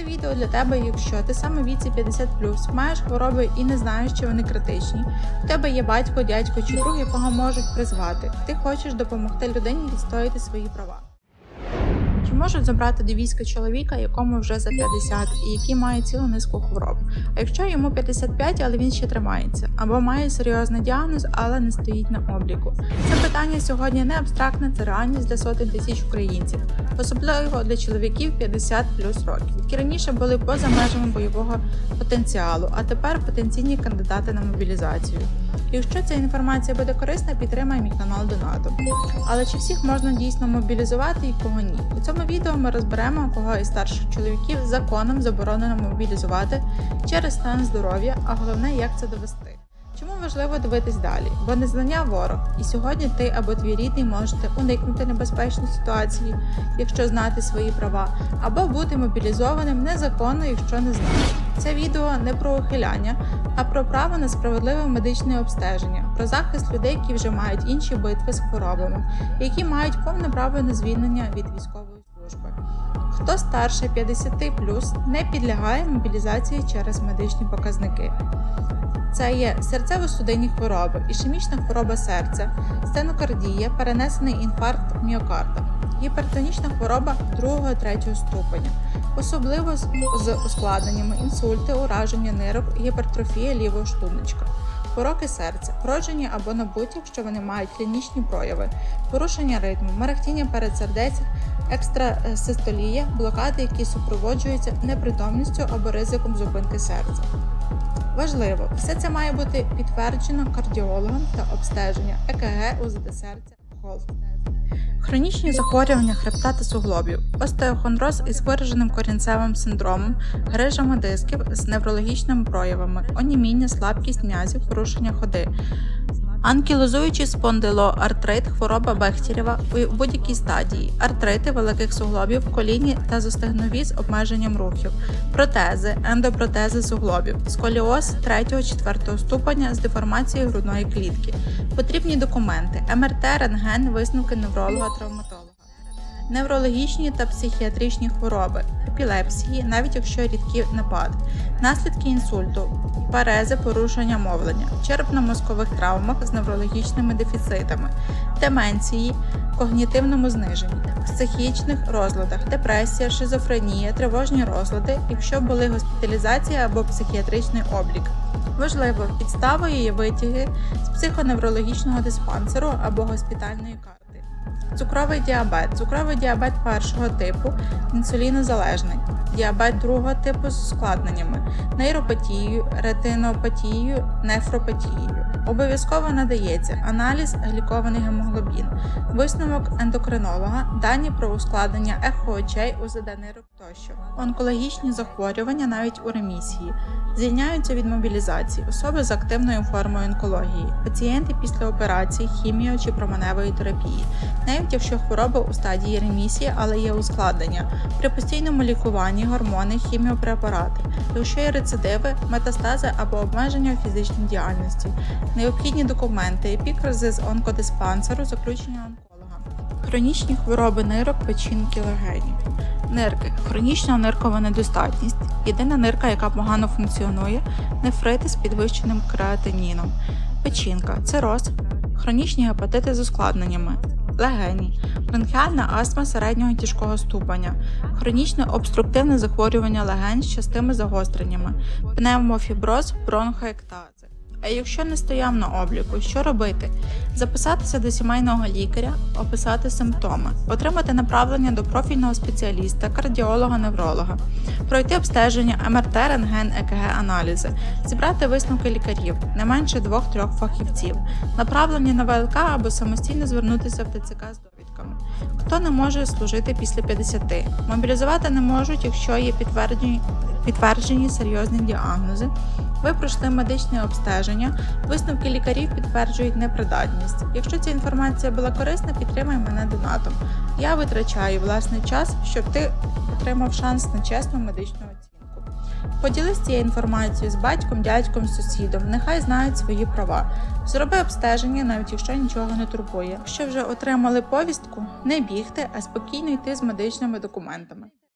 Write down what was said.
Це відео для тебе, якщо ти саме віці 50+, маєш хвороби і не знаєш, чи вони критичні. У тебе є батько, дядько чи друг, якого можуть призвати. Ти хочеш допомогти людині відстояти свої права. Чи можуть забрати до війська чоловіка, якому вже за 50 і який має цілу низку хвороб? А якщо йому 55, але він ще тримається, або має серйозний діагноз, але не стоїть на обліку? Це питання сьогодні не абстрактне, це реальність для сотень тисяч українців, особливо для чоловіків 50 плюс років, які раніше були поза межами бойового потенціалу, а тепер потенційні кандидати на мобілізацію. Якщо ця інформація буде корисна, підтримай мій канал донатом. Але чи всіх можна дійсно мобілізувати і кого ні? У цьому відео ми розберемо, кого із старших чоловіків законом заборонено мобілізувати через стан здоров'я, а головне, як це довести. Чому важливо дивитись далі? Бо незнання ворог, і сьогодні ти або твій рідний можете уникнути небезпечної ситуації, якщо знати свої права, або бути мобілізованим незаконно, якщо не знаєш. Це відео не про ухиляння, а про право на справедливе медичне обстеження, про захист людей, які вже мають інші битви з хворобами, які мають повне право на звільнення від військової служби. Хто старше 50 не підлягає мобілізації через медичні показники. Це є серцево-судинні хвороби, ішемічна хвороба серця, стенокардія, перенесений інфаркт міокарда, гіпертонічна хвороба 2-3 ступеня, особливо з, з ускладненнями інсульти, ураження нирок, гіпертрофія лівого шлуночка. Пороки серця, вроджені або набуті, якщо вони мають клінічні прояви, порушення ритму, мерехтіння передсердець, екстрасистолія, блокади, які супроводжуються непритомністю або ризиком зупинки серця. Важливо, все це має бути підтверджено кардіологом та обстеження ЕКГ, УЗД серця, ГОЛ. Хронічні захворювання хребта та суглобів, остеохондроз із вираженим корінцевим синдромом, грижами дисків з неврологічними проявами, оніміння, слабкість м'язів, порушення ходи. Анкілозуючий спондилоартрит, хвороба Бехтірєва у будь-якій стадії, артрити великих суглобів, коліні та зостегнові з обмеженням рухів, протези, ендопротези суглобів, сколіоз 3-4 ступеня з деформацією грудної клітки, потрібні документи, МРТ, рентген, висновки невролога-травматолога. Неврологічні та психіатричні хвороби, епілепсії, навіть якщо рідкі напади, наслідки інсульту, парези, порушення мовлення, черепно-мозкових травмах з неврологічними дефіцитами, деменції, когнітивному зниженні, психічних розладах, депресія, шизофренія, тривожні розлади, якщо були госпіталізація або психіатричний облік. Важливо, підставою є витяги з психоневрологічного диспансеру або госпітальної карти. Цукровий діабет. Цукровий діабет першого типу інсулінозалежний, діабет другого типу з ускладненнями, нейропатією, ретинопатією, нефропатією. Обов'язково надається аналіз глікований гемоглобін, висновок ендокринолога, дані про ускладнення ехо очей, УЗД нирок тощо, онкологічні захворювання навіть у ремісії. Звільняються від мобілізації особи з активною формою онкології, пацієнти після операції, хіміо чи променевої терапії, навіть якщо хвороба у стадії ремісії, але є ускладнення, при постійному лікуванні, гормони, хіміопрепарати, якщо є рецидиви, метастази або обмеження у фізичній діяльності, необхідні документи, епікризи з онкодиспансеру, заключення онколога, хронічні хвороби нирок, печінки, легенів. Нирки, хронічна ниркова недостатність, єдина нирка, яка погано функціонує, нефрити з підвищеним креатиніном, печінка, цироз, хронічні гепатити з ускладненнями, легені, бронхіальна астма середнього тяжкого ступеня, хронічне обструктивне захворювання легень з частими загостреннями, пневмофіброз, бронхоектази. А якщо не стояв на обліку, що робити? Записатися до сімейного лікаря, описати симптоми, отримати направлення до профільного спеціаліста, кардіолога, невролога, пройти обстеження МРТ, рентген, ЕКГ, аналізи, зібрати висновки лікарів, не менше двох-трьох фахівців, направлення на ВЛК або самостійно звернутися в ТЦК з довідками. Хто не може служити після 50? Мобілізувати не можуть, якщо є підтверджені, підтверджені серйозні діагнози. Ви пройшли медичне обстеження, висновки лікарів підтверджують непридатність. Якщо ця інформація була корисна, підтримай мене донатом. Я витрачаю власний час, щоб ти отримав шанс на чесну медичну оцінку. Поділись цією інформацією з батьком, дядьком, сусідом. Нехай знають свої права. Зроби обстеження, навіть якщо нічого не турбує. Якщо вже отримали повістку, не бігти, а спокійно йти з медичними документами.